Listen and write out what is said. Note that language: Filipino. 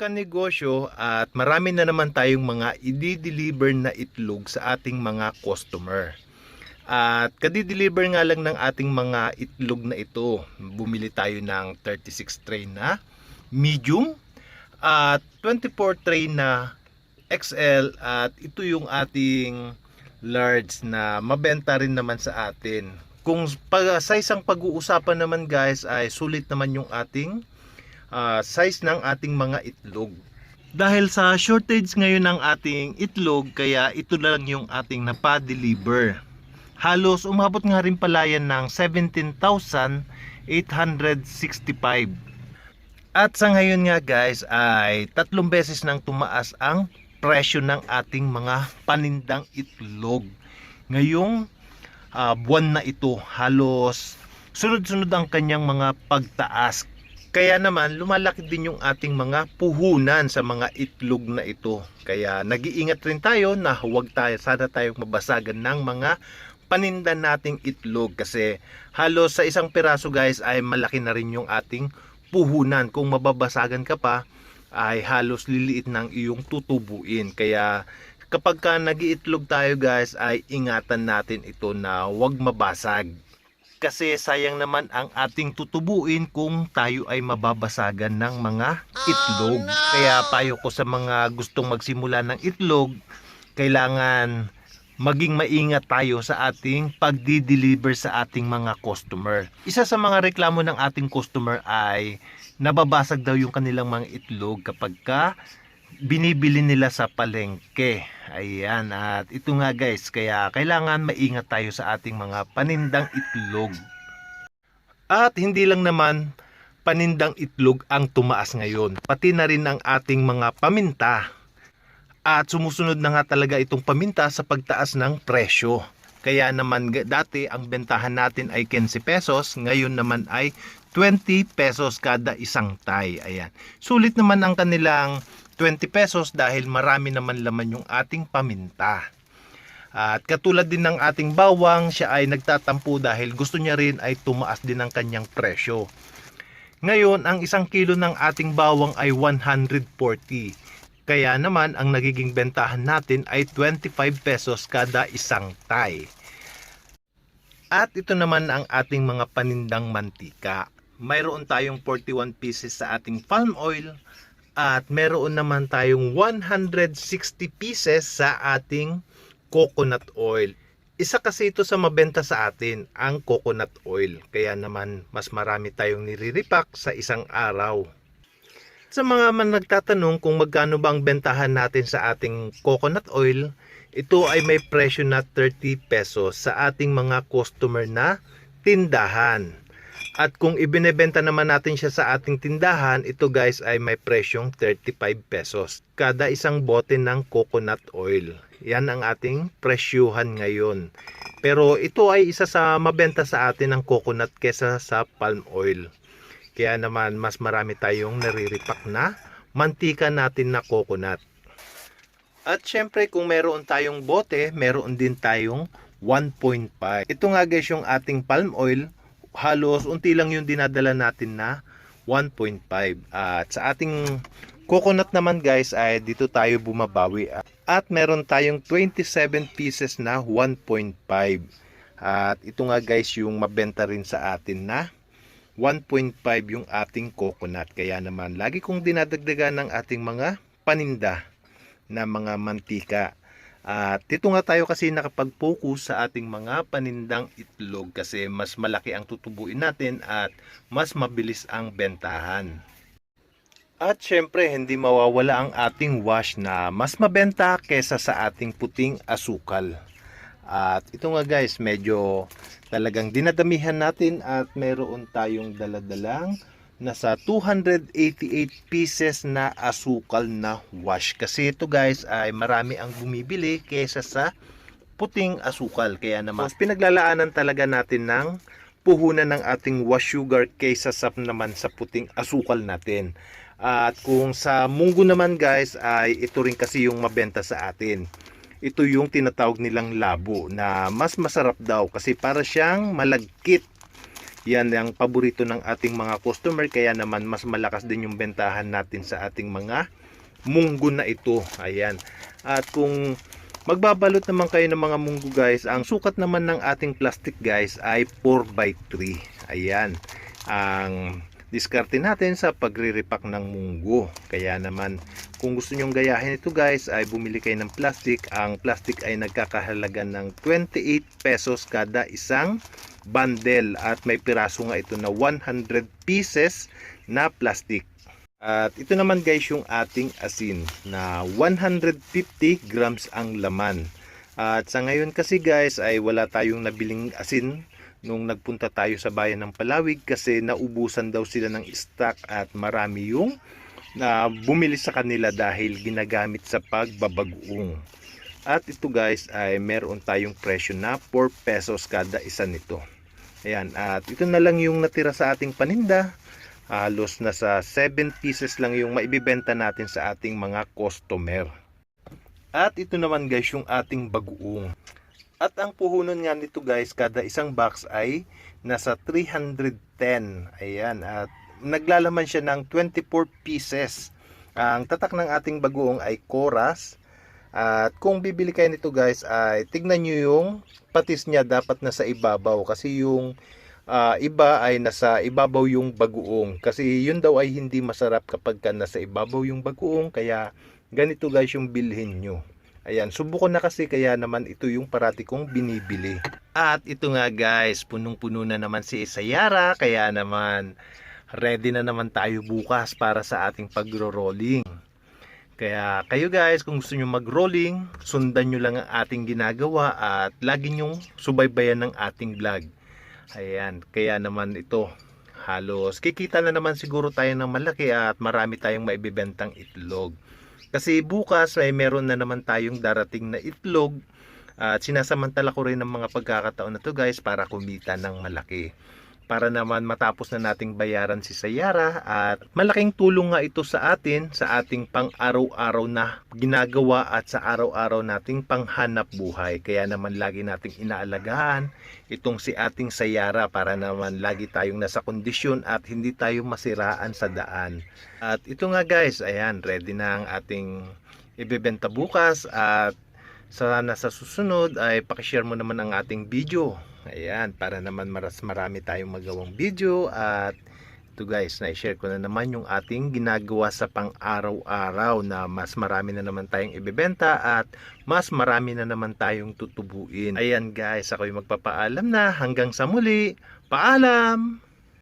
Kanegosyo at marami na naman tayong mga i-deliver na itlog sa ating mga customer. At kadi-deliver nga lang ng ating mga itlog na ito. Bumili tayo ng 36 tray na medium at 24 tray na XL at ito yung ating large na mabenta rin naman sa atin. Kung pag, sa isang pag-uusapan naman guys ay sulit naman yung ating ah, size ng ating mga itlog. Dahil sa shortage ngayon ng ating itlog, kaya ito lang yung ating napa-deliver. Halos umabot nga rin pala yan ng 17,865. At sa ngayon nga guys ay tatlong beses nang tumaas ang presyo ng ating mga panindang itlog. Ngayong ah, buwan na ito halos sunod-sunod ang kanyang mga pagtaas. Kaya naman lumalaki din yung ating mga puhunan sa mga itlog na ito. Kaya nag-iingat rin tayo na huwag tayo sana tayong mabasagan ng mga paninda nating itlog kasi halos sa isang piraso guys ay malaki na rin yung ating puhunan. Kung mababasagan ka pa ay halos liliit ng iyong tutubuin. Kaya kapag ka nag-iitlog tayo guys ay ingatan natin ito na huwag mabasag. Kasi sayang naman ang ating tutubuin kung tayo ay mababasagan ng mga itlog. Kaya payo ko sa mga gustong magsimula ng itlog, kailangan maging maingat tayo sa ating pagdi-deliver sa ating mga customer. Isa sa mga reklamo ng ating customer ay nababasag daw yung kanilang mga itlog kapag ka binibili nila sa palengke. Ayan, at ito nga guys, kaya kailangan maingat tayo sa ating mga panindang itlog. At hindi lang naman panindang itlog ang tumaas ngayon, pati na rin ang ating mga paminta. At sumusunod na nga talaga itong paminta sa pagtaas ng presyo. Kaya naman dati ang bentahan natin ay 15 pesos, ngayon naman ay 20 pesos kada isang tay. Ayan. Sulit naman ang kanilang 20 pesos dahil marami naman laman yung ating paminta. At katulad din ng ating bawang, siya ay nagtatampo dahil gusto niya rin ay tumaas din ang kanyang presyo. Ngayon, ang isang kilo ng ating bawang ay 140. Kaya naman, ang nagiging bentahan natin ay 25 pesos kada isang tay. At ito naman ang ating mga panindang mantika. Mayroon tayong 41 pieces sa ating palm oil at meron naman tayong 160 pieces sa ating coconut oil. Isa kasi ito sa mabenta sa atin, ang coconut oil. Kaya naman mas marami tayong niriripak sa isang araw. Sa mga man nagtatanong kung magkano ba ang bentahan natin sa ating coconut oil, ito ay may presyo na 30 pesos sa ating mga customer na tindahan. At kung ibinebenta naman natin siya sa ating tindahan, ito guys ay may presyong 35 pesos. Kada isang bote ng coconut oil. Yan ang ating presyuhan ngayon. Pero ito ay isa sa mabenta sa atin ng coconut kesa sa palm oil. Kaya naman mas marami tayong nariripak na mantika natin na coconut. At syempre kung meron tayong bote, meron din tayong 1.5. Ito nga guys yung ating palm oil, halos unti lang yung dinadala natin na 1.5. At sa ating coconut naman guys ay dito tayo bumabawi. At meron tayong 27 pieces na 1.5. At ito nga guys yung mabenta rin sa atin na 1.5 yung ating coconut. Kaya naman lagi kong dinadagdagan ng ating mga paninda na mga mantika. At dito nga tayo kasi nakapag-focus sa ating mga panindang itlog kasi mas malaki ang tutubuin natin at mas mabilis ang bentahan. At syempre hindi mawawala ang ating wash na mas mabenta kesa sa ating puting asukal. At ito nga guys, medyo talagang dinadamihan natin at meron tayong daladalang nasa 288 pieces na asukal na wash. Kasi ito guys ay marami ang bumibili kesa sa puting asukal. Kaya naman, mas pinaglalaanan talaga natin ng puhunan ng ating wash sugar kaysa sa naman sa puting asukal natin. At kung sa munggo naman guys ay ito rin kasi yung mabenta sa atin. Ito yung tinatawag nilang labo na mas masarap daw kasi para siyang malagkit. Yan ang paborito ng ating mga customer kaya naman mas malakas din yung bentahan natin sa ating mga munggo na ito. Ayan. At kung magbabalot naman kayo ng mga munggo guys, ang sukat naman ng ating plastic guys ay 4x3. Ayan. Ang diskarte natin sa pagre-repack ng munggo. Kaya naman kung gusto nyong gayahin ito guys ay bumili kayo ng plastic. Ang plastic ay nagkakahalaga ng 28 pesos kada isang bundle at may piraso nga ito na 100 pieces na plastic. At ito naman guys yung ating asin na 150 grams ang laman. At sa ngayon kasi guys ay wala tayong nabiling asin nung nagpunta tayo sa bayan ng Palawig kasi naubusan daw sila ng stock at marami yung na bumili sa kanila dahil ginagamit sa pagbabagoong. At ito guys ay meron tayong presyo na 4 pesos kada isa nito. Ayan, at ito na lang yung natira sa ating paninda. Halos nasa 7 pieces lang yung maibibenta natin sa ating mga customer. At ito naman guys yung ating bagoong. At ang puhunan nga nito guys, kada isang box ay nasa 310. Ayan, at naglalaman siya ng 24 pieces. Ang tatak ng ating bagoong ay Coras. At kung bibili kayo nito guys, ay tignan nyo yung patis niya dapat nasa ibabaw. Kasi yung ah, iba ay nasa ibabaw yung bagoong. Kasi yun daw ay hindi masarap kapag ka nasa ibabaw yung bagoong. Kaya ganito guys yung bilhin nyo. Ayan, subukan na kasi kaya naman ito yung parati kong binibili. At ito nga guys, punong-puno na naman si Isayara, kaya naman ready na naman tayo bukas para sa ating pagro-rolling. Kaya kayo guys, kung gusto nyo mag-rolling, sundan nyo lang ang ating ginagawa at lagi nyong subaybayan ng ating vlog. Ayan, kaya naman ito, halos kikita na naman siguro tayo ng malaki at marami tayong maibibentang itlog. Kasi bukas ay meron na naman tayong darating na itlog at sinasamantala ko rin ng mga pagkakataon na to guys para kumita ng malaki. Para naman matapos na nating bayaran si Sayara at malaking tulong nga ito sa atin sa ating pang-araw-araw na ginagawa at sa araw-araw nating panghanap buhay. Kaya naman lagi nating inaalagaan itong si ating Sayara para naman lagi tayong nasa kondisyon at hindi tayo masiraan sa daan. At ito nga guys, ayan, ready na ang ating ibebenta bukas at sana sa susunod ay pakishare mo naman ang ating video. Ayan, para naman maras marami tayong magawang video at ito guys, na-share ko na naman yung ating ginagawa sa pang-araw-araw na mas marami na naman tayong ibebenta at mas marami na naman tayong tutubuin. Ayan guys, ako yung magpapaalam na hanggang sa muli. Paalam!